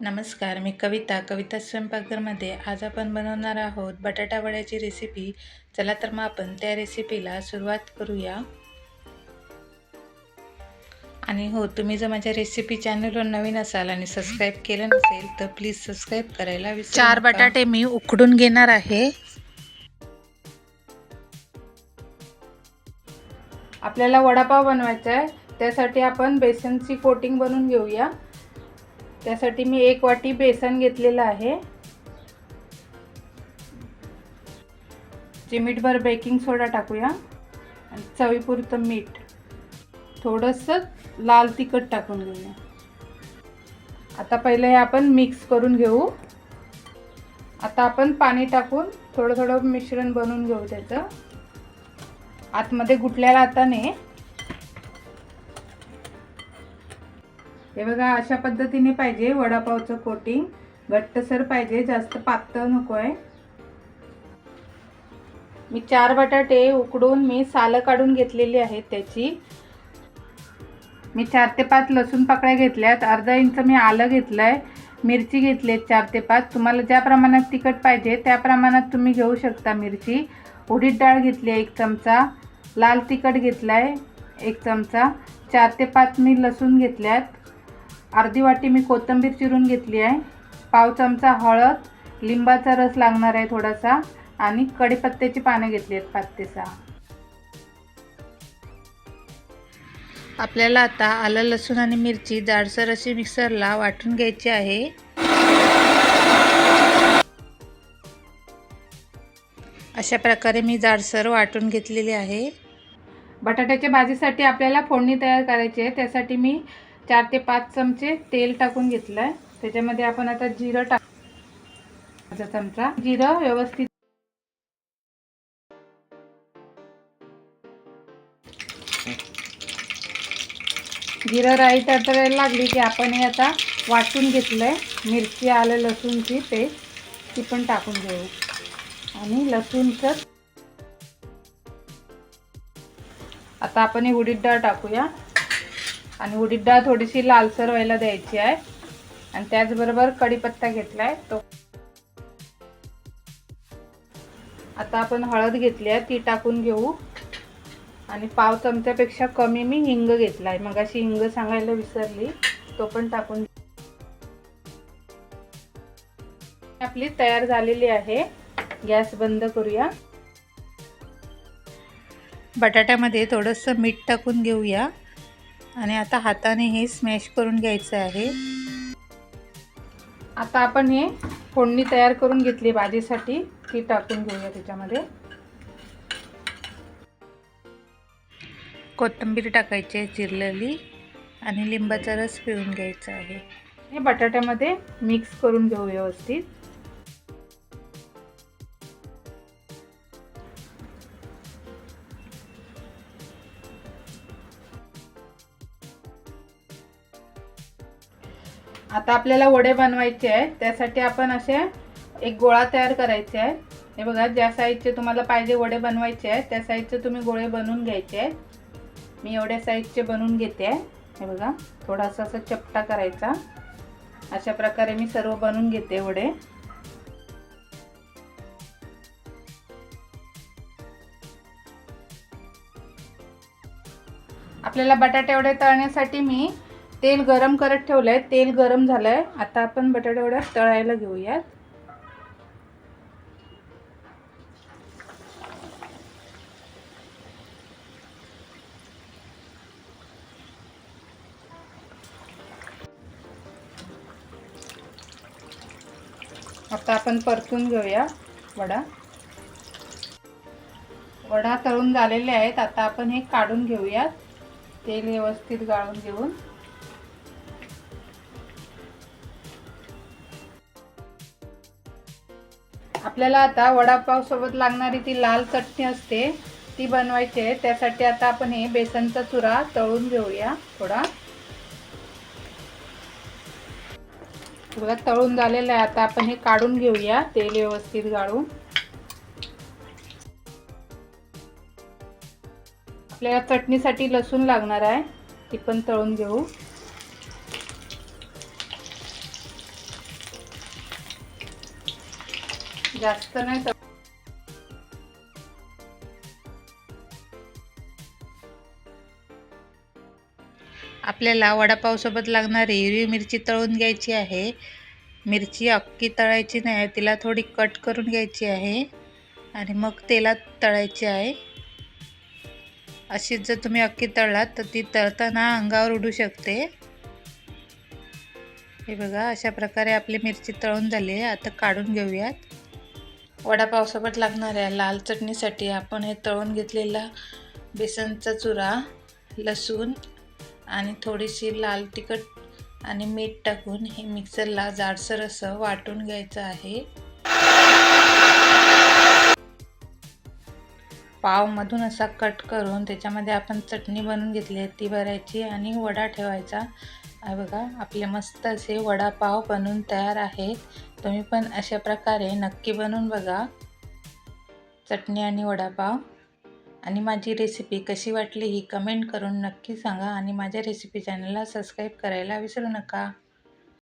नमस्कार मी कविता. कविता स्वयंपाकघरमध्ये आज आपण बनवणार आहोत बटाटा वड्याची रेसिपी चला तर मग आपण त्या रेसिपीला सुरुवात करूया. आणि हो तुम्ही जर माझ्या रेसिपी चॅनलवर नवीन असाल आणि सबस्क्राईब केलं नसेल तर प्लीज सबस्क्राईब करायला विसरू चार. बटाटे मी उकडून घेणार आहे. आपल्याला वडापाव बनवायचा आहे. त्यासाठी आपण बेसनची कोटिंग बनवून घेऊया. त्यासाठी मी एक वाटी बेसन घेतलेलं आहे. चिमीटभर बेकिंग सोडा टाकूया. आणि चवीपुरतं मीठ. थोडंसं लाल तिखट टाकून घेऊया. आता पहिले हे आपण मिक्स करून घेऊ. आता आपण पाणी टाकून थोडं थोडं मिश्रण बनवून घेऊ त्याचं. आतमध्ये गुटल्याला हाताने हे बघा अशा पद्धतीने पाहिजे वडापावचं कोटिंग घट्टसर पाहिजे जास्त पातळ नको आहे मी चार बटाटे उकडून मी सालं काढून घेतलेली आहेत त्याची. मी चार ते पाच लसूण पाकळ्या घेतल्यात. अर्धा इंच मी आलं घेतलं आहे मिरची घेतली आहेत चार ते पाच. तुम्हाला ज्या प्रमाणात तिखट पाहिजे त्या प्रमाणात तुम्ही घेऊ शकता मिरची. उडीद डाळ घेतली आहे एक चमचा. लाल तिखट घेतला आहे एक चमचा. चार ते पाच मी लसूण घेतल्यात. अर्धी वाटी मी कोथिंबीर चिरून घेतली आहे. पाव चमचा हळद लिंबाचा रस लागणार आहे थोडासा आणि कढीपत्त्याची पानं घेतली आहेत पाच ते सहा. आपल्याला आता आलं लसूण आणि मिरची जाडसर अशी मिक्सरला वाटून घ्यायची आहे. अशा प्रकारे मी जाडसर वाटून घेतलेली आहे. बटाट्याच्या भाजीसाठी आपल्याला फोडणी तयार करायची आहे. त्यासाठी मी चार ते पाच चमचे तेल टाकून घेतलं आहे त्याच्यामध्ये आपण आता जिरं टाक अर्धा चमचा. जिरं व्यवस्थित जिरं राई तडतडायला लागली की आपण हे आता वाटून घेतलं आहे मिरची आलं लसूणची पेस्ट ती पण टाकून घेऊ. आणि लसूणचं आता आपण हे उडीद डाळ टाकूया. आणि उडीद डाळ थोडीशी लालसर व्हायला द्यायची आहे. आणि त्याचबरोबर कढीपत्ता घेतला आहे तो. आता आपण हळद घेतली आहे ती टाकून घेऊ. आणि पाव चमच्यापेक्षा कमी मी हिंग घेतला आहे मग अशी हिंग सांगायला विसरली तो पण टाकून आपली तयार झालेली आहे. गॅस बंद करूया. बटाट्यामध्ये थोडंसं मीठ टाकून घेऊया. आणि आता हाताने हे स्मॅश करून घ्यायचं आहे. आता आपण हे फोडणी तयार करून घेतली भाजीसाठी ती टाकून घेऊया त्याच्यामध्ये. कोथिंबीर टाकायची आहे चिरलेली आणि लिंबाचा रस पिळून घ्यायचा आहे. हे बटाट्यामध्ये मिक्स करून घेऊ व्यवस्थित. आता आपल्याला वडे बनवायचे आहेत. त्यासाठी आपण असे एक गोळा तयार करायचे आहे हे बघा ज्या साईजचे तुम्हाला पाहिजे वडे बनवायचे आहेत त्या साईजचे तुम्ही गोळे बनवून घ्यायचे आहेत. मी एवढ्या साईजचे बनवून घेते. आहे हे बघा थोडासा असा चपटा करायचा. अशा प्रकारे मी सर्व बनवून घेते वडे. आपल्याला बटाटे वडे तळण्यासाठी मी तेल गरम करत ठेवलं आहे तेल गरम झालं आहे आता आपण बटाटे वड्या तळायला घेऊयात. आता आपण परतून घेऊया वडा. वडा तळून झालेले आहेत. आता आपण हे काढून घेऊयात. तेल व्यवस्थित गाळून घेऊन. आपल्याला आता वडापाव सोबत लागणारी ती लाल चटणी असते ती बनवायची आहे. त्यासाठी आता आपण हे बेसनचा चुरा तळून घेऊया थोडा. बघा तळून झालेलं आहे. आता आपण हे काढून घेऊया तेल व्यवस्थित गाळून. आपल्याला चटणीसाठी लसूण लागणार आहे ती पण तळून घेऊ. जास्त नाही तर आपल्याला वडापावसोबत लागणारी हिरवी मिरची तळून घ्यायची आहे. मिरची अक्की तळायची नाही आहे तिला थोडी कट करून घ्यायची आहे. आणि मग तेलात तळायची आहे. अशीच जर तुम्ही अक्की तळलात तर ती तळताना अंगावर उडू शकते. हे बघा अशा प्रकारे आपली मिरची तळून झाली आहे. आता काढून घेऊयात. वडापावसोबत लागणाऱ्या लाल चटणीसाठी आपण हे तळून घेतलेला बेसनचा चुरा लसूण आणि थोडीशी लाल तिखट आणि मीठ टाकून हे मिक्सरला जाडसर असं वाटून घ्यायचं आहे. पावमधून असा कट करून त्याच्यामध्ये आपण चटणी बनवून घेतली आहे ती भरायची आणि वडा ठेवायचा. बघा आपले मस्त असे वडापाव बनवून तयार आहेत. तुम्ही पण अशा प्रकारे नक्की बनवून बघा. चटणी आणि वडापाव. आणि माझी रेसिपी कशी वाटली ही कमेंट करून नक्की सांगा. आणि माझ्या रेसिपी चॅनलला सबस्क्राईब करायला विसरू नका.